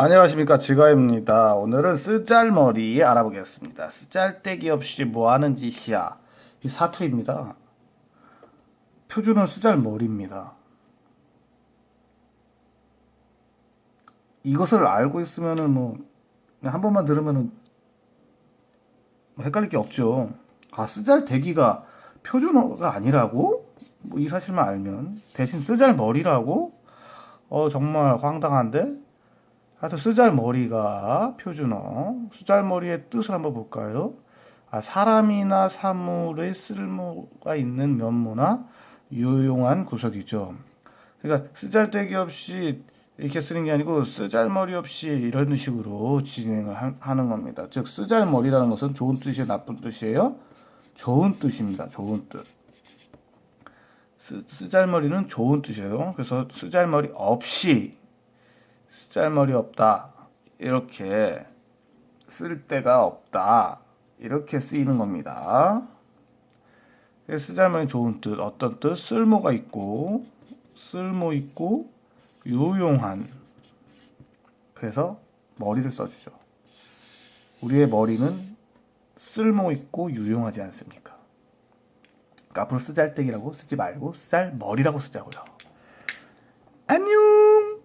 안녕하십니까 지가입니다. 오늘은 쓰잘머리 알아보겠습니다. 쓰잘데기 없이 뭐 하는 짓이야? 이 사투리입니다. 표준은 쓰잘머리입니다. 이것을 알고 있으면은 뭐 한 번만 들으면은 뭐 헷갈릴 게 없죠. 아 쓰잘데기가 표준어가 아니라고? 뭐 이 사실만 알면 대신 쓰잘머리라고? 어 정말 황당한데? 하여튼 쓰잘머리가 표준어. 쓰잘머리의 뜻을 한번 볼까요? 아, 사람이나 사물의 쓸모가 있는 면모나 유용한 구석이죠. 그러니까 쓰잘데기 없이 이렇게 쓰는 게 아니고 쓰잘머리 없이 이런 식으로 진행을 하- 하는 겁니다. 즉 쓰잘머리라는 것은 좋은 뜻이에요, 나쁜 뜻이에요? 좋은 뜻입니다. 좋은 뜻. 쓰, 쓰잘머리는 좋은 뜻이에요. 그래서 쓰잘머리 없이 쓰잘머리 없다 이렇게 쓸 데가 없다 이렇게 쓰이는 겁니다. 쓰잘머리 좋은 뜻 어떤 뜻 쓸모가 있고 쓸모 있고 유용한 그래서 머리를 써주죠. 우리의 머리는 쓸모 있고 유용하지 않습니까? 그러니까 앞으로 쓰잘데기라고 쓰지 말고 쓰잘머리라고 쓰자고요. 안녕.